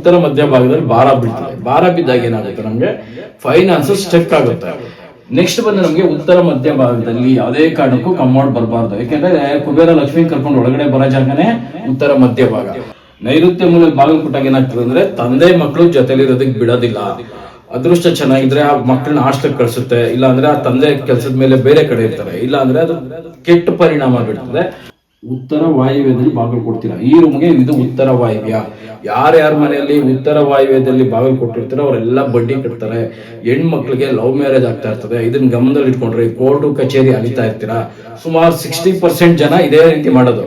ಉತ್ತರ ಮಧ್ಯ ಭಾಗದಲ್ಲಿ ಭಾರ ಬೀಳ್ತದೆ. ಭಾರ ಬಿದ್ದಾಗ ಏನಾಗುತ್ತೆ ನಮಗೆ? ಫೈನಾನ್ಸ್ ಸ್ಟೆಕ್ ಆಗುತ್ತೆ. ನೆಕ್ಸ್ಟ್ ಬಂದು ನಮಗೆ ಉತ್ತರ ಮಧ್ಯ ಭಾಗದಲ್ಲಿ ಯಾವುದೇ ಕಾರಣಕ್ಕೂ ಕಮೌಂಟ್ ಬರಬಾರ್ದು. ಯಾಕೆಂದ್ರೆ ಕುಬೇರ ಲಕ್ಷ್ಮಿ ಕರ್ಕೊಂಡು ಒಳಗಡೆ ಬರೋ ಜಾಗನೇ ಉತ್ತರ ಮಧ್ಯ ಭಾಗ. ನೈಋತ್ಯ ಮೂಲ ಭಾಗ ಕೊಟ್ಟಾಗ ಏನಾಗ್ತದೆ ಅಂದ್ರೆ ತಂದೆ ಮಕ್ಕಳು ಜೊತೆಲಿರೋದಕ್ಕೆ ಬಿಡೋದಿಲ್ಲ. ಅದೃಷ್ಟ ಚೆನ್ನಾಗಿದ್ರೆ ಆ ಮಕ್ಕಳನ್ನ ಹಾಸ್ಟೆಲ್ ಕಳಿಸುತ್ತೆ. ಇಲ್ಲ ಅಂದ್ರೆ ಆ ತಂದೆ ಕೆಲಸದ ಮೇಲೆ ಬೇರೆ ಕಡೆ ಇರ್ತಾರೆ. ಇಲ್ಲ ಅಂದ್ರೆ ಅದು ಕೆಟ್ಟ ಪರಿಣಾಮ ಬೀಳ್ತದೆ. ಉತ್ತರ ವಾಯುವ್ಯದಲ್ಲಿ ಬಾಗಿಲು ಕೊಡ್ತೀರಾ? ಈ ರೂಮ್ಗೆ ಇದು ಉತ್ತರ ವಾಯುವ್ಯ. ಯಾರ್ಯಾರ ಮನೆಯಲ್ಲಿ ಉತ್ತರ ವಾಯುವ್ಯದಲ್ಲಿ ಬಾಗಿಲು ಕೊಟ್ಟಿರ್ತಾರೆ ಅವರೆಲ್ಲ ಬಡ್ಡಿ ಕಟ್ತಾರೆ. ಹೆಣ್ಮಕ್ಳಿಗೆ ಲವ್ ಮ್ಯಾರೇಜ್ ಆಗ್ತಾ ಇರ್ತದೆ. ಇದನ್ನ ಗಮನದಲ್ಲಿ ಇಟ್ಕೊಂಡ್ರೆ ಕೋರ್ಟು ಕಚೇರಿ ಅಲಿತಾ ಇರ್ತೀರಾ? ಸುಮಾರು ಸಿಕ್ಸ್ಟಿ ಪರ್ಸೆಂಟ್ ಜನ ಇದೇ ರೀತಿ ಮಾಡೋದು.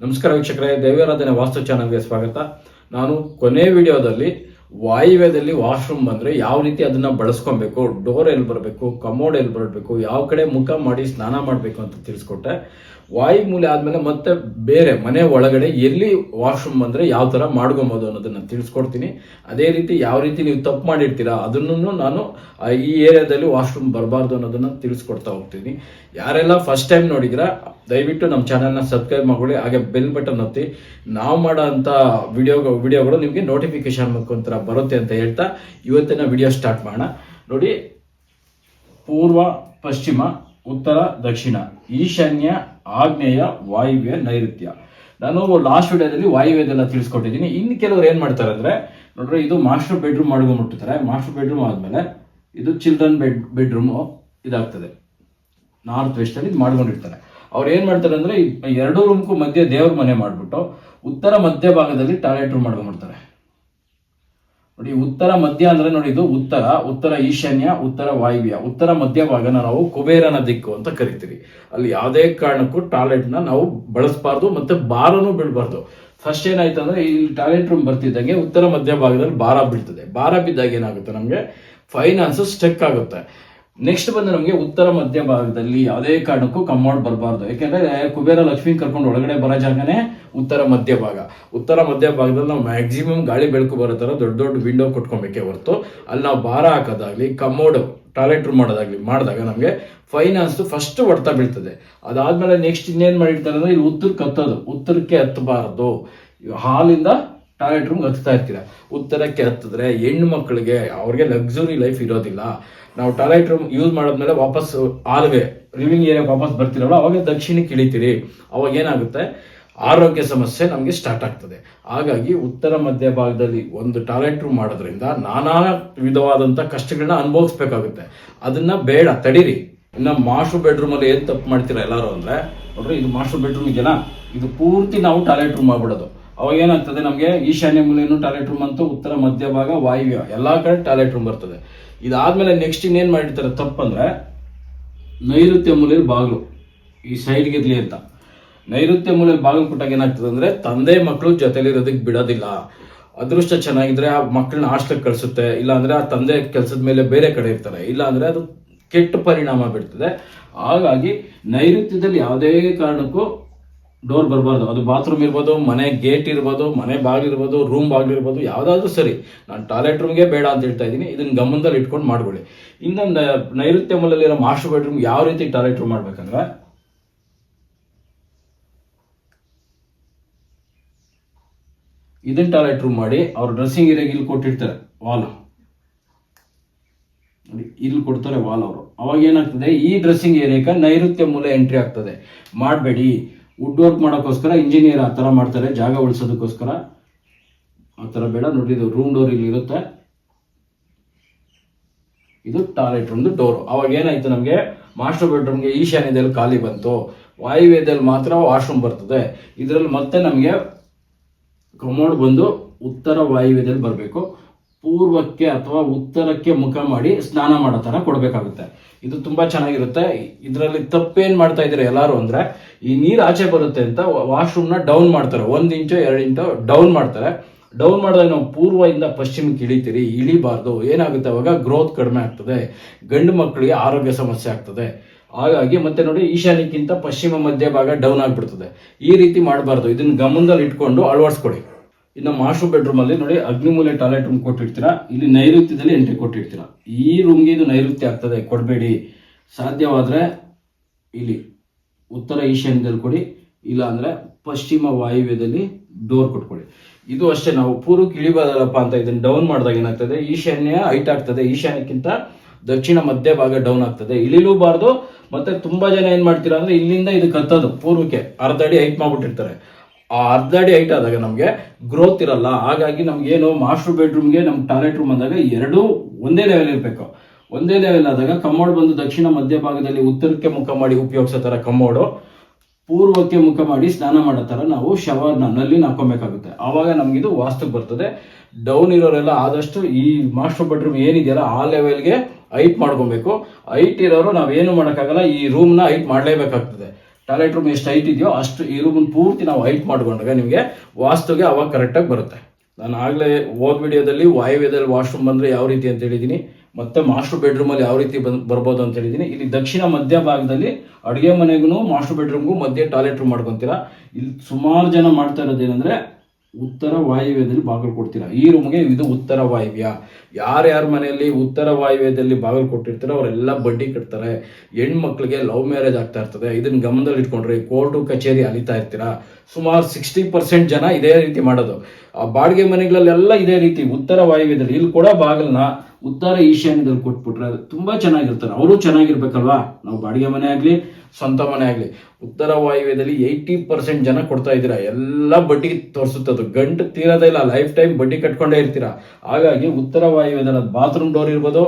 ನಮಸ್ಕಾರ ವೀಕ್ಷಕರೇ. ದೇವಾರಾಧನೆ ವಾಸ್ತು ಚಾನಲ್ಗೆ ಸ್ವಾಗತ. ನಾನು ಕೊನೆ ವಿಡಿಯೋದಲ್ಲಿ ವಾಯುವ್ಯದಲ್ಲಿ ವಾಶ್ರೂಮ್ ಬಂದ್ರೆ ಯಾವ ರೀತಿ ಅದನ್ನ ಬಳಸ್ಕೊಬೇಕು ಡೋರ್ ಎಲ್ಲಿ ಬರಬೇಕು ಕಮೋಡ್ ಎಲ್ಲಿ ಬರಬೇಕು, ಯಾವ ಕಡೆ ಮುಖ ಮಾಡಿ ಸ್ನಾನ ಮಾಡಬೇಕು ಅಂತ ತಿಳಿಸ್ಕೊಟ್ಟೆ ವಾಯು ಮೂಲೆ ಆದ್ಮೇಲೆ ಮತ್ತೆ ಬೇರೆ ಮನೆ ಒಳಗಡೆ ಎಲ್ಲಿ ವಾಶ್ರೂಮ್ ಬಂದ್ರೆ ಯಾವ ತರ ಮಾಡ್ಕೊಬೋದು ಅನ್ನೋದನ್ನ ತಿಳಿಸ್ಕೊಡ್ತೀನಿ. ಅದೇ ರೀತಿ ಯಾವ ರೀತಿ ನೀವು ತಪ್ಪು ಮಾಡಿರ್ತೀರಾ ಅದನ್ನು ನಾನು ಈ ಏರಿಯಾದಲ್ಲಿ ವಾಶ್ರೂಮ್ ಬರಬಾರ್ದು ಅನ್ನೋದನ್ನ ತಿಳಿಸ್ಕೊಡ್ತಾ ಹೋಗ್ತೀನಿ. ಯಾರೆಲ್ಲ ಫಸ್ಟ್ ಟೈಮ್ ನೋಡಿದ್ರ ದಯವಿಟ್ಟು ನಮ್ಮ ಚಾನಲ್ನ ಸಬ್ಸ್ಕ್ರೈಬ್ ಮಾಡ್ಕೊಳ್ಳಿ, ಹಾಗೆ ಬೆಲ್ ಬಟನ್ ಒತ್ತಿ. ನಾವು ಮಾಡೋ ವಿಡಿಯೋ ವಿಡಿಯೋಗಳು ನಿಮಗೆ ನೋಟಿಫಿಕೇಶನ್ ಮುಖಾಂತರ ಬರುತ್ತೆ ಅಂತ ಹೇಳ್ತಾ ಇವತ್ತಿನ ವಿಡಿಯೋ ಸ್ಟಾರ್ಟ್ ಮಾಡೋಣ. ನೋಡಿ, ಪೂರ್ವ, ಪಶ್ಚಿಮ, ಉತ್ತರ, ದಕ್ಷಿಣ. ಈಶಾನ್ಯ, ಆಗ್ನೇಯ, ವಾಯುವ್ಯ, ನೈಋತ್ಯ. ನಾನು ಲಾಸ್ಟ್ ವಿಡಿಯೋದಲ್ಲಿ ವಾಯುವ್ಯದೆಲ್ಲ ತಿಳಿಸ್ಕೊಟ್ಟಿದ್ದೀನಿ. ಇನ್ನು ಕೆಲವರು ಏನು ಮಾಡ್ತಾರೆ ಅಂದರೆ, ನೋಡ್ರಿ, ಇದು ಮಾಸ್ಟರ್ ಬೆಡ್ರೂಮ್ ಮಾಡ್ಕೊಂಡ್ಬಿಟ್ಟಿರ್ತಾರೆ ಮಾಸ್ಟರ್ ಬೆಡ್ರೂಮ್ ಆದಮೇಲೆ ಇದು ಚಿಲ್ಡ್ರನ್ ಬೆಡ್ ಬೆಡ್ರೂಮು ಇದಾಗ್ತದೆ. ನಾರ್ತ್ ವೆಸ್ಟಲ್ಲಿ ಇದು ಮಾಡ್ಕೊಂಡಿರ್ತಾರೆ. ಅವ್ರು ಏನು ಮಾಡ್ತಾರೆ ಅಂದ್ರೆ ಎರಡು ರೂಮ್ಗೂ ಮಧ್ಯೆ ದೇವ್ರ ಮನೆ ಮಾಡಿಬಿಟ್ಟು ಉತ್ತರ ಮಧ್ಯ ಭಾಗದಲ್ಲಿ ಟಾಯ್ಲೆಟ್ ರೂಮ್ ಮಾಡ್ಕೊಂಡ್ಬಿಡ್ತಾರೆ. ನೋಡಿ, ಉತ್ತರ ಮಧ್ಯ ಅಂದ್ರೆ ನೋಡಿ ಇದು ಉತ್ತರ ಉತ್ತರ ಈಶಾನ್ಯ, ಉತ್ತರ ವಾಯುವ್ಯ. ಉತ್ತರ ಮಧ್ಯ ಭಾಗನ ನಾವು ಕುಬೇರನ ದಿಕ್ಕು ಅಂತ ಕರಿತೀವಿ ಅಲ್ಲಿ ಯಾವುದೇ ಕಾರಣಕ್ಕೂ ಟಾಯ್ಲೆಟ್ನ ನಾವು ಬಳಸಬಾರ್ದು ಮತ್ತೆ ಬಾರನು ಬಿಡಬಾರ್ದು. ಫಸ್ಟ್ ಏನಾಯ್ತು ಅಂದ್ರೆ ಇಲ್ಲಿ ಟಾಯ್ಲೆಟ್ ರೂಮ್ ಬರ್ತಿದ್ದಂಗೆ ಉತ್ತರ ಮಧ್ಯ ಭಾಗದಲ್ಲಿ ಬಾರ ಬೀಳ್ತದೆ. ಬಾರ ಬಿದ್ದಾಗ ಏನಾಗುತ್ತೆ ನಮಗೆ? ಫೈನಾನ್ಸ್ ಸ್ಟೆಕ್ ಆಗುತ್ತೆ. ನೆಕ್ಸ್ಟ್ ಬಂದು ನಮಗೆ ಉತ್ತರ ಮಧ್ಯ ಭಾಗದಲ್ಲಿ ಯಾವುದೇ ಕಾರಣಕ್ಕೂ ಕಮ್ಮೋಡ್ ಬರಬಾರ್ದು. ಯಾಕೆಂದ್ರೆ ಕುಬೇರ ಲಕ್ಷ್ಮಿ ಕರ್ಕೊಂಡು ಒಳಗಡೆ ಬರೋ ಜಾಗನೇ ಉತ್ತರ ಮಧ್ಯ ಭಾಗ. ಉತ್ತರ ಮಧ್ಯ ಭಾಗದಲ್ಲಿ ನಾವು ಮ್ಯಾಕ್ಸಿಮಮ್ ಗಾಳಿ ಬೆಳಕು ಬರೋ ಥರ ದೊಡ್ಡ ದೊಡ್ಡ ವಿಂಡೋ ಕೊಟ್ಕೊಬೇಕೇ ಹೊರತು, ಅಲ್ಲಿ ನಾವು ಭಾರ ಹಾಕೋದಾಗ್ಲಿ, ಕಮ್ಮೋಡ್ ಟಾಯ್ಲೆಟ್ ರೂಮ್ ಮಾಡೋದಾಗ್ಲಿ ಮಾಡಿದಾಗ ನಮಗೆ ಫೈನಾನ್ಸ್ ಫಸ್ಟ್ ಹೊಡ್ತಾ ಬೀಳ್ತದೆ. ಅದಾದ್ಮೇಲೆ ನೆಕ್ಸ್ಟ್ ಇನ್ನೇನು ಮಾಡಿರ್ತಾರೆ ಅಂದ್ರೆ, ಇಲ್ಲಿ ಉತ್ತರಕ್ಕೆ ಹತ್ತೋದು. ಉತ್ತರಕ್ಕೆ ಹತ್ತಬಾರದು ಹಾಲಿಂದ ಟಾಯ್ಲೆಟ್ ರೂಮ್ ಹತ್ತಾ ಇರ್ತೀರ. ಉತ್ತರಕ್ಕೆ ಹತ್ತಿದ್ರೆ ಹೆಣ್ಣು ಮಕ್ಕಳಿಗೆ ಅವ್ರಿಗೆ ಲಕ್ಸುರಿ ಲೈಫ್ ಇರೋದಿಲ್ಲ. ನಾವು ಟಾಯ್ಲೆಟ್ ರೂಮ್ ಯೂಸ್ ಮಾಡಿದ್ಮೇಲೆ ವಾಪಸ್ ಆಲ್ಗೆ ಲಿವಿಂಗ್ ಏರಿಯಾ ವಾಪಸ್ ಬರ್ತಿರಲ್ಲ ಅವಾಗ ದಕ್ಷಿಣಕ್ಕೆ ಇಳಿತೀರಿ. ಅವಾಗ ಏನಾಗುತ್ತೆ? ಆರೋಗ್ಯ ಸಮಸ್ಯೆ ನಮಗೆ ಸ್ಟಾರ್ಟ್ ಆಗ್ತದೆ. ಹಾಗಾಗಿ ಉತ್ತರ ಮಧ್ಯ ಭಾಗದಲ್ಲಿ ಒಂದು ಟಾಯ್ಲೆಟ್ ರೂಮ್ ಮಾಡೋದ್ರಿಂದ ನಾನಾ ವಿಧವಾದಂಥ ಕಷ್ಟಗಳನ್ನ ಅನುಭವಿಸ್ಬೇಕಾಗುತ್ತೆ. ಅದನ್ನ ಬೇಡ, ತಡೀರಿ. ಇನ್ನು ಮಾಸ್ಟರ್ ಬೆಡ್ರೂಮಲ್ಲಿ ಏನ್ ತಪ್ಪು ಮಾಡ್ತೀರಾ ಎಲ್ಲರೂ ಅಂದರೆ, ನೋಡ್ರಿ ಇದು ಮಾಸ್ಟರ್ ಬೆಡ್ರೂಮ್ ಇದೆಯಲ್ಲ, ಇದು ಪೂರ್ತಿ ನಾವು ಟಾಯ್ಲೆಟ್ ರೂಮ್ ಮಾಡ್ಬಿಡೋದು ಅವಾಗ ಏನಾಗ್ತದೆ ನಮಗೆ, ಈಶಾನ್ಯ ಮೂಲೆಯನ್ನು ಟಾಯ್ಲೆಟ್ ರೂಮ್ ಅಂತ ಉತ್ತರ ಮಧ್ಯ ಭಾಗ ವಾಯುವ್ಯ, ಎಲ್ಲಾ ಕಡೆ ಟಾಯ್ಲೆಟ್ ರೂಮ್ ಬರ್ತದೆ. ಇದಾದ್ಮೇಲೆ ನೆಕ್ಸ್ಟ್ ಇನ್ನೇನ್ ಮಾಡಿರ್ತಾರೆ ತಪ್ಪಂದ್ರೆ, ನೈಋತ್ಯ ಮೂಲೆಯಲ್ಲಿ ಬಾಗಿಲು, ಈ ಸೈಡ್ಗೆ ಅಂತ. ನೈಋತ್ಯ ಮೂಲೆಯಲ್ಲಿ ಬಾಗಿಲು ಕೊಟ್ಟಾಗ ಏನಾಗ್ತದೆ ಅಂದ್ರೆ, ತಂದೆ ಮಕ್ಕಳು ಜೊತೆಲಿರೋದಕ್ಕೆ ಬಿಡೋದಿಲ್ಲ. ಅದೃಷ್ಟ ಚೆನ್ನಾಗಿದ್ರೆ ಆ ಮಕ್ಕಳನ್ನ ಹಾಸ್ಟೆಲ್ ಕಳಿಸುತ್ತೆ ಇಲ್ಲ ಅಂದ್ರೆ ಆ ತಂದೆ ಕೆಲಸದ ಮೇಲೆ ಬೇರೆ ಕಡೆ ಇರ್ತಾರೆ ಇಲ್ಲ ಅಂದ್ರೆ ಅದು ಕೆಟ್ಟ ಪರಿಣಾಮ ಬೀಳ್ತದೆ ಹಾಗಾಗಿ ನೈಋತ್ಯದಲ್ಲಿ ಯಾವುದೇ ಕಾರಣಕ್ಕೂ ಡೋರ್ ಬರಬಾರ್ದು. ಅದು ಬಾತ್ರೂಮ್ ಇರ್ಬೋದು, ಮನೆ ಗೇಟ್ ಇರ್ಬೋದು, ಮನೆ ಬಾಗಿಲಿರ್ಬೋದು ರೂಮ್ ಬಾಗಿಲಿರ್ಬೋದು ಯಾವುದಾದ್ರೂ ಸರಿ. ನಾನು ಟಾಯ್ಲೆಟ್ ರೂಮ್ಗೆ ಬೇಡ ಅಂತ ಹೇಳ್ತಾ ಇದ್ದೀನಿ. ಇದನ್ನ ಗಮನದಲ್ಲಿ ಇಟ್ಕೊಂಡು ಮಾಡ್ಕೊಳ್ಳಿ. ಇನ್ನೊಂದು ನೈಋತ್ಯ ಮೂಲಲ್ಲಿರೋ ಮಾಸ್ಟರ್ ಬೆಡ್ರೂಮ್ ಯಾವ ರೀತಿ ಟಾಯ್ಲೆಟ್ ರೂಮ್ ಮಾಡ್ಬೇಕಂದ್ರೆ, ಇದನ್ನ ಟಾಯ್ಲೆಟ್ ರೂಮ್ ಮಾಡಿ ಅವ್ರು ಡ್ರೆಸ್ಸಿಂಗ್ ಏರಿಯಾಗೆ ಇಲ್ಲಿ ಕೊಟ್ಟಿರ್ತಾರೆ ವಾಲ್ ಇಲ್ಲಿ ಕೊಡ್ತಾರೆ ವಾಲ್ ಅವರು. ಅವಾಗ ಏನಾಗ್ತದೆ? ಈ ಡ್ರೆಸ್ಸಿಂಗ್ ಏರಿಯಾಕ ನೈಋತ್ಯ ಮೂಲ ಎಂಟ್ರಿ ಆಗ್ತದೆ. ಮಾಡಬೇಡಿ. ವುಡ್ ವರ್ಕ್ ಮಾಡೋಕ್ಕೋಸ್ಕರ ಇಂಜಿನಿಯರ್ ಆ ಥರ ಮಾಡ್ತಾರೆ, ಜಾಗ ಉಳಿಸೋದಕ್ಕೋಸ್ಕರ. ಆ ಥರ ಬೇಡ, ನೋಡಿ ಇದು ರೂಮ್ ಡೋರ್ ಇಲ್ಲಿ ಇರುತ್ತೆ. ಇದು ಟಾಯ್ಲೆಟ್ ರೂಮ್ದು ಡೋರ್ ಅವಾಗ ಏನಾಯ್ತು ನಮಗೆ? ಮಾಸ್ಟರ್ ಬೆಡ್ರೂಮ್ಗೆ ಈಶಾನ್ಯದಲ್ಲಿ ಖಾಲಿ ಬಂತು. ವಾಯುವ್ಯದಲ್ಲಿ ಮಾತ್ರ ವಾಶ್ರೂಮ್ ಬರ್ತದೆ. ಇದರಲ್ಲಿ ಮತ್ತೆ ನಮಗೆ ಕಮೋಡ್ ಬಂದು ಉತ್ತರ ವಾಯುವ್ಯದಲ್ಲಿ ಬರಬೇಕು. ಪೂರ್ವಕ್ಕೆ ಅಥವಾ ಉತ್ತರಕ್ಕೆ ಮುಖ ಮಾಡಿ ಸ್ನಾನ ಮಾಡೋ ಥರ ಕೊಡಬೇಕಾಗುತ್ತೆ. ಇದು ತುಂಬಾ ಚೆನ್ನಾಗಿರುತ್ತೆ. ಇದರಲ್ಲಿ ತಪ್ಪೇನ್ ಮಾಡ್ತಾ ಇದ್ದಾರೆ ಎಲ್ಲರೂ ಅಂದ್ರೆ, ಈ ನೀರು ಆಚೆ ಬರುತ್ತೆ ಅಂತ ವಾಶ್ರೂಮ್ನ ಡೌನ್ ಮಾಡ್ತಾರೆ. ಒಂದ್ ಇಂಚು, ಎರಡು ಇಂಚು ಡೌನ್ ಮಾಡ್ತಾರೆ. ಡೌನ್ ಮಾಡಿದಾಗ ನಾವು ಪೂರ್ವದಿಂದ ಪಶ್ಚಿಮಕ್ಕೆ ಇಳಿತೀರಿ, ಇಳಿಬಾರ್ದು. ಏನಾಗುತ್ತೆ ಅವಾಗ ಗ್ರೋತ್ ಕಡಿಮೆ ಆಗ್ತದೆ. ಗಂಡು ಮಕ್ಕಳಿಗೆ ಆರೋಗ್ಯ ಸಮಸ್ಯೆ ಆಗ್ತದೆ. ಹಾಗಾಗಿ ಮತ್ತೆ ನೋಡಿ, ಈಶಾನ್ಯಕ್ಕಿಂತ ಪಶ್ಚಿಮ ಮಧ್ಯ ಭಾಗ ಡೌನ್ ಆಗಿಬಿಡ್ತದೆ. ಈ ರೀತಿ ಮಾಡಬಾರ್ದು. ಇದನ್ನ ಗಮನದಲ್ಲಿ ಇಟ್ಕೊಂಡು ಅಳವಡಿಸ್ಕೊಡಿ. ಇನ್ನು ಮಾಸ್ಟರ್ ಬೆಡ್ರೂಮ್ ಅಲ್ಲಿ ನೋಡಿ ಅಗ್ನಿಮೂಲೆ ಟಾಯ್ಲೆಟ್ ರೂಮ್ ಕೊಟ್ಟಿರ್ತೀರಾ ಇಲ್ಲಿ ನೈಋತ್ಯದಲ್ಲಿ ಎಂಟ್ರಿ ಕೊಟ್ಟಿರ್ತೀರಾ ಈ ರೂಮ್ಗೆ ಇದು ನೈಋತ್ಯ ಆಗ್ತದೆ, ಕೊಡಬೇಡಿ. ಸಾಧ್ಯವಾದ್ರೆ ಇಲ್ಲಿ ಉತ್ತರ ಈಶಾನ್ಯದಲ್ಲಿ ಕೊಡಿ ಇಲ್ಲ ಅಂದ್ರೆ ಪಶ್ಚಿಮ ವಾಯುವ್ಯದಲ್ಲಿ ಡೋರ್ ಕೊಟ್ಕೊಳ್ಳಿ. ಇದು ಅಷ್ಟೇ, ನಾವು ಪೂರ್ವಕ್ಕೆ ಇಳಿಬಾರದಲ್ಲಪ್ಪ ಅಂತ ಇದನ್ನ ಡೌನ್ ಮಾಡಿದಾಗ ಏನಾಗ್ತದೆ? ಈಶಾನ್ಯ ಹೈಟ್ ಆಗ್ತದೆ. ಈಶಾನ್ಯಕ್ಕಿಂತ ದಕ್ಷಿಣ ಮಧ್ಯ ಭಾಗ ಡೌನ್ ಆಗ್ತದೆ. ಇಳಿಲೂಬಾರ್ದು, ಮತ್ತೆ ತುಂಬಾ ಜನ ಏನ್ ಮಾಡ್ತೀರಾ ಅಂದ್ರೆ ಇಲ್ಲಿಂದ ಇದಕ್ಕೆ ಕತ್ತದು ಪೂರ್ವಕ್ಕೆ. ಅರ್ಧ ಅಡಿ ಹೈಟ್ ಮಾಡ್ಬಿಟ್ಟಿರ್ತಾರೆ. ಆ ಅರ್ಧ ಅಡಿ ಹೈಟ್ ಆದಾಗ ನಮಗೆ ಗ್ರೋತ್ ಇರಲ್ಲ. ಹಾಗಾಗಿ ನಮ್ಗೆ ಏನು ಮಾಸ್ಟರ್ ಬೆಡ್ರೂಮ್ಗೆ ನಮ್ಗೆ ಟಾಯ್ಲೆಟ್ ರೂಮ್ ಅಂದಾಗ ಎರಡೂ ಒಂದೇ ಲೆವೆಲ್ ಇರಬೇಕು. ಒಂದೇ ಲೆವೆಲ್ ಆದಾಗ ಕಮೋಡ್ ಬಂದು ದಕ್ಷಿಣ ಮಧ್ಯ ಭಾಗದಲ್ಲಿ ಉತ್ತರಕ್ಕೆ ಮುಖ ಮಾಡಿ ಉಪಯೋಗಿಸೋ ಥರ ಕಮೋಡು ಪೂರ್ವಕ್ಕೆ ಮುಖ ಮಾಡಿ ಸ್ನಾನ ಮಾಡೋ ಥರ ನಾವು ಶವರ್ನ ನಲ್ಲಿ ಹಾಕೊಬೇಕಾಗುತ್ತೆ ಆವಾಗ ಇದು ವಾಸ್ತುಕ್ ಬರ್ತದೆ. ಡೌನ್ ಇರೋರೆಲ್ಲ ಆದಷ್ಟು ಈ ಮಾಸ್ಟರ್ ಬೆಡ್ರೂಮ್ ಏನಿದೆಯಲ್ಲ ಆ ಲೆವೆಲ್ಗೆ ಹೈಟ್ ಮಾಡ್ಕೊಬೇಕು. ಹೈಟ್ ಇರೋರು ನಾವೇನು ಮಾಡೋಕ್ಕಾಗಲ್ಲ, ಈ ರೂಮ್ನ ಹೈಟ್ ಮಾಡಲೇಬೇಕಾಗ್ತದೆ. ಟಾಯ್ಲೆಟ್ ರೂಮ್ ಎಷ್ಟು ಹೈಟ್ ಇದೆಯೋ ಅಷ್ಟು ಈ ರೂಮ್ ಪೂರ್ತಿ ನಾವು ಹೈಟ್ ಮಾಡ್ಕೊಂಡಾಗ ನಿಮಗೆ ವಾಸ್ತುಗೆ ಅವಾಗ ಕರೆಕ್ಟಾಗಿ ಬರುತ್ತೆ. ನಾನು ಆಗಲೇ ಓದ್ ವಿಡಿಯೋದಲ್ಲಿ ವಾಯುವ್ಯದಲ್ಲಿ ವಾಶ್ರೂಮ್ ಬಂದರೆ ಯಾವ ರೀತಿ ಅಂತ ಹೇಳಿದ್ದೀನಿ ಮತ್ತು ಮಾಸ್ಟರ್ ಬೆಡ್ರೂಮಲ್ಲಿ ಯಾವ ರೀತಿ ಬಂದು ಬರ್ಬೋದು ಅಂತ ಹೇಳಿದ್ದೀನಿ ಇಲ್ಲಿ ದಕ್ಷಿಣ ಮಧ್ಯ ಭಾಗದಲ್ಲಿ ಅಡುಗೆ ಮನೆಗೂ ಮಾಸ್ಟರ್ ಬೆಡ್ರೂಮ್ಗೂ ಮಧ್ಯೆ ಟಾಯ್ಲೆಟ್ ರೂಮ್ ಮಾಡ್ಕೊತೀರಾ. ಇಲ್ಲಿ ಸುಮಾರು ಜನ ಮಾಡ್ತಾ ಇರೋದೇನೆಂದ್ರೆ ಉತ್ತರ ವಾಯುವ್ಯದಲ್ಲಿ ಬಾಗಿಲು ಕೊಡ್ತೀರಾ. ಈ ರೂಮ್ಗೆ ಇದು ಉತ್ತರ ವಾಯುವ್ಯ. ಯಾರ್ಯಾರ ಮನೆಯಲ್ಲಿ ಉತ್ತರ ವಾಯುವ್ಯದಲ್ಲಿ ಬಾಗಿಲು ಕೊಟ್ಟಿರ್ತಾರೋ ಅವರೆಲ್ಲ ಬಡ್ಡಿ ಕಟ್ತಾರೆ. ಹೆಣ್ಮಕ್ಳಿಗೆ ಲವ್ ಮ್ಯಾರೇಜ್ ಆಗ್ತಾ ಇರ್ತದೆ. ಇದನ್ನ ಗಮನದಲ್ಲಿ ಇಟ್ಕೊಂಡ್ರೆ ಕೋರ್ಟು ಕಚೇರಿ ಅಲಿತಾ ಇರ್ತೀರಾ. ಸುಮಾರು ಸಿಕ್ಸ್ಟಿ ಪರ್ಸೆಂಟ್ ಜನ ಇದೇ ರೀತಿ ಮಾಡೋದು. ಆ ಬಾಡಿಗೆ ಮನೆಗಳಲ್ಲೆಲ್ಲ ಇದೇ ರೀತಿ ಉತ್ತರ ವಾಯುವ್ಯದಲ್ಲಿ ಇಲ್ಲಿ ಕೂಡ ಬಾಗಿಲನ್ನ ಉತ್ತರ ಈಶಾನ್ಯದಲ್ಲಿ ಕೊಟ್ಬಿಟ್ರೆ ಅದು ತುಂಬಾ ಚೆನ್ನಾಗಿರ್ತಾರೆ. ಅವರು ಚೆನ್ನಾಗಿರ್ಬೇಕಲ್ವಾ? ನಾವು ಬಾಡಿಗೆ ಮನೆ ಆಗಲಿ, ಸ್ವಂತ ಮನೆ ಆಗಲಿ. ಉತ್ತರ ವಾಯುವ್ಯದಲ್ಲಿ ಏಯ್ಟಿ ಪರ್ಸೆಂಟ್ ಜನ ಕೊಡ್ತಾ ಇದ್ದೀರಾ? ಎಲ್ಲ ಬಡ್ಡಿ ತೋರಿಸುತ್ತದು ಗಂಟು ತೀರೋದೇ ಇಲ್ಲ. ಲೈಫ್ ಟೈಮ್ ಬಡ್ಡಿ ಕಟ್ಕೊಂಡೇ ಇರ್ತೀರಾ? ಹಾಗಾಗಿ ಉತ್ತರ ವಾಯುವ್ಯದಲ್ಲಿ ಬಾತ್ರೂಮ್ ಡೋರ್ ಇರ್ಬೋದು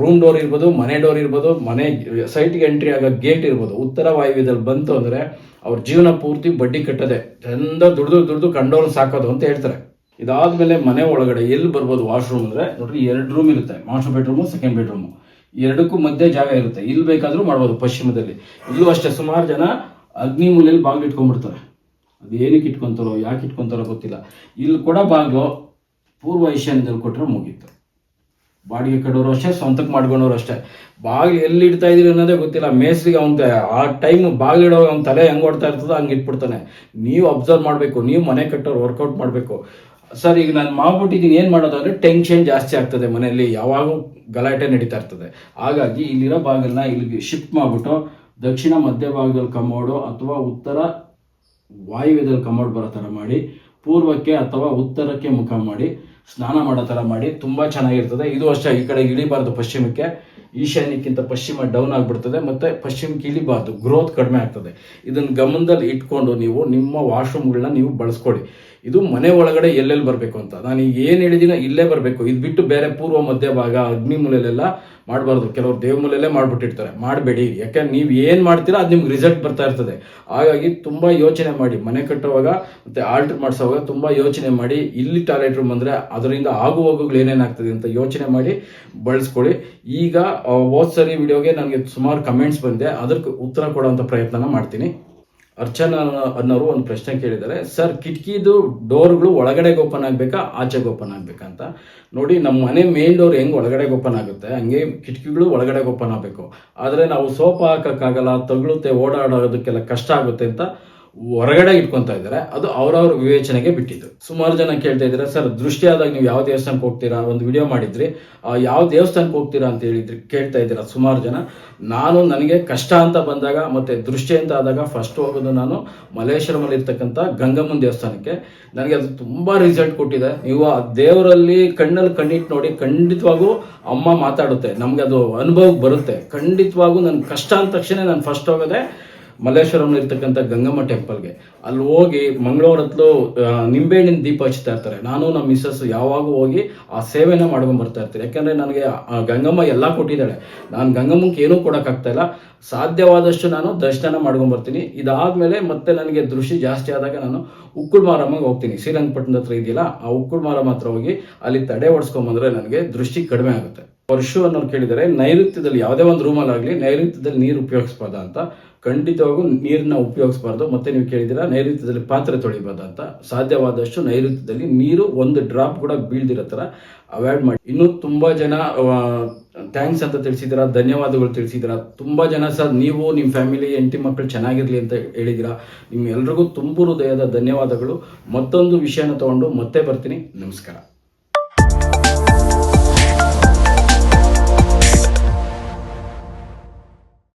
ರೂಮ್ ಡೋರ್ ಇರ್ಬೋದು, ಮನೆ ಡೋರ್ ಇರ್ಬೋದು, ಮನೆ, ಸೈಟ್ಗೆ ಎಂಟ್ರಿ ಆಗೋ ಗೇಟ್ ಇರ್ಬೋದು. ಉತ್ತರ ವಾಯುವ್ಯದಲ್ಲಿ ಬಂತು ಅಂದರೆ ಅವ್ರ ಜೀವನ ಪೂರ್ತಿ ಬಡ್ಡಿ ಕಟ್ಟದೆ. ಚಂದ ದುಡ್ದು ದುಡ್ದು ಕಂಡೋರು ಸಾಕೋದು ಅಂತ ಹೇಳ್ತಾರೆ. ಇದಾದ್ಮೇಲೆ ಮನೆ ಒಳಗಡೆ ಎಲ್ಲಿ ಬರ್ಬೋದು ವಾಶ್ರೂಮ್ ಅಂದ್ರೆ ನೋಡ್ರಿ ಎರಡು ರೂಮ್ ಇರುತ್ತೆ ಮಾಸ್ಟರ್ ಬೆಡ್ರೂಮು ಸೆಕೆಂಡ್ ಬೆಡ್ರೂಮು ಎರಡಕ್ಕೂ ಮಧ್ಯೆ ಜಾಗ ಇರುತ್ತೆ. ಇಲ್ಲಿ ಬೇಕಾದರೂ ಮಾಡ್ಬೋದು ಪಶ್ಚಿಮದಲ್ಲಿ. ಇಲ್ಲೂ ಅಷ್ಟೇ ಸುಮಾರು ಜನ ಅಗ್ನಿ ಮೂಲೆಯಲ್ಲಿ ಬಾಗಿಲು ಇಟ್ಕೊಂಡ್ಬಿಡ್ತಾರೆ. ಅದು ಏನಕ್ಕೆ ಇಟ್ಕೊತಾರೋ, ಯಾಕೆ ಇಟ್ಕೊತಾರೋ ಗೊತ್ತಿಲ್ಲ. ಇಲ್ಲಿ ಕೂಡ ಬಾಗಿಲು ಪೂರ್ವ ಈಶಾನ್ಯದಲ್ಲಿ ಕೊಟ್ಟರೆ ಮುಗೀತು. ಬಾಡಿಗೆ ಕಡೋರು ಅಷ್ಟೇ, ಸ್ವಂತಕ್ಕೆ ಮಾಡ್ಕೊಂಡವ್ರು ಅಷ್ಟೇ. ಬಾಗಿಲು ಎಲ್ಲಿ ಇಡ್ತಾ ಇದೀರಿ ಅನ್ನೋದೇ ಗೊತ್ತಿಲ್ಲ. ಮೇಸ್ರಿಗೆ ಅವ್ನ ಆ ಟೈಮ್ ಬಾಗಿಲಿಡೋ ಅವ್ನ ತಲೆ ಹೆಂಗೆ ಓಡ್ತಾ ಇರ್ತದೋ ಹಂಗೆ ಇಟ್ಬಿಡ್ತಾನೆ. ನೀವು ಅಬ್ಸರ್ವ್ ಮಾಡಬೇಕು, ನೀವು ಮನೆ ಕಟ್ಟೋರು ವರ್ಕೌಟ್ ಮಾಡಬೇಕು. ಸರ್, ಈಗ ನಾನು ಮಾಡ್ಬಿಟ್ಟಿದ್ದೀನಿ ಏನು ಮಾಡೋದು ಅಂದರೆ ಟೆನ್ಷನ್ ಜಾಸ್ತಿ ಆಗ್ತದೆ ಮನೆಯಲ್ಲಿ ಯಾವಾಗೂ ಗಲಾಟೆ ನಡೀತಾ ಇರ್ತದೆ. ಹಾಗಾಗಿ ಇಲ್ಲಿರೋ ಭಾಗನ ಇಲ್ಲಿಗೆ ಶಿಫ್ಟ್ ಮಾಡಿಬಿಟ್ಟು ದಕ್ಷಿಣ ಮಧ್ಯ ಭಾಗದಲ್ಲಿ ಕಮೋಡು ಅಥವಾ ಉತ್ತರ ವಾಯುವ್ಯದಲ್ಲಿ ಕಮೋಡ್ ಬರೋ ಥರ ಮಾಡಿ, ಪೂರ್ವಕ್ಕೆ ಅಥವಾ ಉತ್ತರಕ್ಕೆ ಮುಖ ಮಾಡಿ, ಸ್ನಾನ ಮಾಡೋ ಥರ ಮಾಡಿ, ತುಂಬ ಚೆನ್ನಾಗಿರ್ತದೆ. ಇದು ಅಷ್ಟೇ, ಈ ಕಡೆ ಇಳಿಬಾರ್ದು ಪಶ್ಚಿಮಕ್ಕೆ. ಈಶಾನ್ಯಕ್ಕಿಂತ ಪಶ್ಚಿಮ ಡೌನ್ ಆಗಿಬಿಡ್ತದೆ, ಮತ್ತೆ ಪಶ್ಚಿಮಕ್ಕೆ ಇಳಿಬಾರ್ದು. ಗ್ರೋತ್ ಕಡಿಮೆ ಆಗ್ತದೆ. ಇದನ್ನು ಗಮನದಲ್ಲಿ ಇಟ್ಕೊಂಡು ನೀವು ನಿಮ್ಮ ವಾಶ್ರೂಮ್ಗಳನ್ನ ನೀವು ಬಳಸ್ಕೊಳ್ಳಿ ಇದು ಮನೆ ಒಳಗಡೆ ಎಲ್ಲೆಲ್ಲಿ ಬರಬೇಕು ಅಂತ. ನಾನು ಈಗ ಏನು ಹೇಳಿದಿನ ಇಲ್ಲೇ ಬರಬೇಕು. ಇದು ಬಿಟ್ಟು ಬೇರೆ ಪೂರ್ವ ಮಧ್ಯ ಭಾಗ, ಅಗ್ನಿ ಮೂಲೆಯಲ್ಲೆಲ್ಲ ಮಾಡಬಾರ್ದು. ಕೆಲವರು ದೇವ ಮೂಲೆಯಲ್ಲೇ ಮಾಡ್ಬಿಟ್ಟಿರ್ತಾರೆ. ಮಾಡಬೇಡಿ. ಯಾಕಂದ್ರೆ ನೀವು ಏನು ಮಾಡ್ತೀರಾ ಅದು ನಿಮ್ಗೆ ರಿಸಲ್ಟ್ ಬರ್ತಾ ಇರ್ತದೆ. ಹಾಗಾಗಿ ತುಂಬ ಯೋಚನೆ ಮಾಡಿ. ಮನೆ ಕಟ್ಟುವಾಗ ಮತ್ತೆ ಆಲ್ಟರ್ ಮಾಡಿಸೋವಾಗ ತುಂಬ ಯೋಚನೆ ಮಾಡಿ. ಇಲ್ಲಿ ಟಾಯ್ಲೆಟ್ ರೂಮ್ ಅಂದರೆ ಅದರಿಂದ ಆಗು ಹೋಗುಗಳು ಏನೇನಾಗ್ತದೆ ಅಂತ ಯೋಚನೆ ಮಾಡಿ ಬಳಸ್ಕೊಳ್ಳಿ. ಈಗ ಹೋದ್ ವಿಡಿಯೋಗೆ ನನಗೆ ಸುಮಾರು ಕಮೆಂಟ್ಸ್ ಬಂದಿದೆ ಅದಕ್ಕೆ ಉತ್ತರ ಕೊಡೋಂಥ ಪ್ರಯತ್ನನ ಮಾಡ್ತೀನಿ. ಅರ್ಚನಾ ಅನ್ನೋರು ಒಂದು ಪ್ರಶ್ನೆ ಕೇಳಿದ್ದಾರೆ, ಸರ್, ಕಿಟಕಿದು ಡೋರ್ಗಳು ಒಳಗಡೆಗೆ ಓಪನ್ ಆಗಬೇಕಾ, ಆಚೆಗೆ ಓಪನ್ ಆಗಬೇಕಾ ಅಂತ? ನೋಡಿ, ನಮ್ಮ ಮನೆ ಮೇನ್ ಡೋರ್ ಹೆಂಗೆ ಒಳಗಡೆಗೆ ಓಪನ್ ಆಗುತ್ತೆ, ಹಂಗೆ ಕಿಟಕಿಗಳು ಒಳಗಡೆಗೆ ಓಪನ್ ಆಗಬೇಕು. ಆದರೆ ನಾವು ಸೋಫಾ ಹಾಕೋಕ್ಕಾಗಲ್ಲ, ತಗಳುತ್ತೆ, ಓಡಾಡೋದಕ್ಕೆಲ್ಲ ಕಷ್ಟ ಆಗುತ್ತೆ ಅಂತ ಹೊರಗಡೆ ಇಟ್ಕೊಂತ ಇದ್ದಾರೆ, ಅದು ಅವ್ರವ್ರ ವಿವೇಚನೆಗೆ ಬಿಟ್ಟಿದ್ದು. ಸುಮಾರು ಜನ ಕೇಳ್ತಾ ಇದ್ದಾರೆ, ಸರ್ ದೃಷ್ಟಿ ಆದಾಗ ನೀವು ಯಾವ ದೇವಸ್ಥಾನಕ್ಕೆ ಹೋಗ್ತೀರಾ? ಒಂದು ವಿಡಿಯೋ ಮಾಡಿದ್ರಿ. ಯಾವ ದೇವಸ್ಥಾನಕ್ಕೆ ಹೋಗ್ತೀರಾ ಅಂತ ಹೇಳಿದ್ರಿ. ಕೇಳ್ತಾ ಇದ್ದೀರಾ ಸುಮಾರು ಜನ. ನಾನು ನನಗೆ ಕಷ್ಟ ಅಂತ ಬಂದಾಗ ಮತ್ತೆ ದೃಷ್ಟಿ ಅಂತ ಆದಾಗ ಫಸ್ಟ್ ಹೋಗೋದು ನಾನು ಮಲ್ಲೇಶ್ವರಮಲ್ಲಿ ಇರ್ತಕ್ಕಂಥ ಗಂಗಮ್ಮನ ದೇವಸ್ಥಾನಕ್ಕೆ. ನನಗೆ ಅದು ತುಂಬಾ ರಿಸಲ್ಟ್ ಕೊಟ್ಟಿದೆ. ನೀವು ಆ ದೇವರಲ್ಲಿ ಕಣ್ಣಲ್ಲಿ ಕಣ್ಣಿಟ್ಟು ನೋಡಿ ಖಂಡಿತವಾಗೂ ಅಮ್ಮ ಮಾತಾಡುತ್ತೆ. ನಮಗೆ ಅದು ಅನುಭವಕ್ಕೆ ಬರುತ್ತೆ. ಖಂಡಿತವಾಗೂ ನನ್ನ ಕಷ್ಟ ಅಂದ ತಕ್ಷಣ ನಾನು ಫಸ್ಟ್ ಹೋಗೋದೆ ಮಲ್ಲೇಶ್ವರಂ ಇರ್ತಕ್ಕಂತ ಗಂಗಮ್ಮ ಟೆಂಪಲ್ಗೆ. ಅಲ್ಲಿ ಹೋಗಿ ಮಂಗಳವಾರ ಹತ್ಲು ನಿಂಬೆಹಣ್ಣಿನ ದೀಪ ಹಚ್ತಾ ಇರ್ತಾರೆ. ನಾನು ನಮ್ಮ ಮಿಸ್ಸಸ್ ಯಾವಾಗ ಹೋಗಿ ಆ ಸೇವೆನ ಮಾಡ್ಕೊಂಡು ಬರ್ತಾ ಇರ್ತೀನಿ. ಯಾಕಂದ್ರೆ ನನಗೆ ಗಂಗಮ್ಮ ಎಲ್ಲ ಕೊಟ್ಟಿದ್ದಾಳೆ. ನಾನು ಗಂಗಮ್ಮಕ್ಕೆ ಏನೂ ಕೊಡೋಕ್ಕಾಗ್ತಾ ಇಲ್ಲ. ಸಾಧ್ಯವಾದಷ್ಟು ನಾನು ದರ್ಶನ ಮಾಡ್ಕೊಂಡ್ ಬರ್ತೀನಿ. ಇದಾದ್ಮೇಲೆ ಮತ್ತೆ ನನಗೆ ದೃಷ್ಟಿ ಜಾಸ್ತಿ ಆದಾಗ ನಾನು ಉಕ್ಕುಳ್ ಮಾರಮ್ಮಗೆ ಹೋಗ್ತೀನಿ. ಶ್ರೀರಂಗಪಟ್ಟಣದ ಹತ್ರ ಇದೆಯಲ್ಲ, ಆ ಉಕ್ಕುಳ್ ಮಾರಮ್ಮ ಹತ್ರ ಹೋಗಿ ಅಲ್ಲಿ ತಡೆ ಓಡಿಸ್ಕೊಂಬಂದ್ರೆ ನನಗೆ ದೃಷ್ಟಿ ಕಡಿಮೆ ಆಗುತ್ತೆ. ವರ್ಷ ಅನ್ನೋರು ಕೇಳಿದರೆ ನೈಋತ್ಯದಲ್ಲಿ ಯಾವುದೇ ಒಂದು ರೂಮಲ್ಲಾಗಲಿ ನೈಋತ್ಯದಲ್ಲಿ ನೀರು ಉಪಯೋಗಿಸ್ಬೋದ ಅಂತ ಖಂಡಿತವಾಗೂ ನೀರನ್ನ ಉಪಯೋಗಿಸಬಾರ್ದು. ಮತ್ತೆ ನೀವು ಕೇಳಿದಿರ ನೈಋತ್ಯದಲ್ಲಿ ಪಾತ್ರೆ ತೊಳಿಬಾರ್ದು ಅಂತ. ಸಾಧ್ಯವಾದಷ್ಟು ನೈಋತ್ಯದಲ್ಲಿ ನೀರು ಒಂದು ಡ್ರಾಪ್ ಕೂಡ ಬೀಳ್ದಿರೋ ಥರ ಅವಾಯ್ಡ್ ಮಾಡಿ. ಇನ್ನೂ ತುಂಬಾ ಜನ ಥ್ಯಾಂಕ್ಸ್ ಅಂತ ತಿಳಿಸಿದಿರ ಧನ್ಯವಾದಗಳು ತಿಳಿಸಿದಿರ ತುಂಬಾ ಜನ ಸರ್, ನೀವು ನಿಮ್ಮ ಫ್ಯಾಮಿಲಿ ಎಂಟಿ ಮಕ್ಕಳು ಚೆನ್ನಾಗಿರ್ಲಿ ಅಂತ ಹೇಳಿದಿರ ನಿಮ್ಮೆಲ್ಲರಿಗೂ ಎಲ್ರಿಗೂ ತುಂಬು ಹೃದಯದ ಧನ್ಯವಾದಗಳು. ಮತ್ತೊಂದು ವಿಷಯನ ತಗೊಂಡು ಮತ್ತೆ ಬರ್ತೀನಿ. ನಮಸ್ಕಾರ.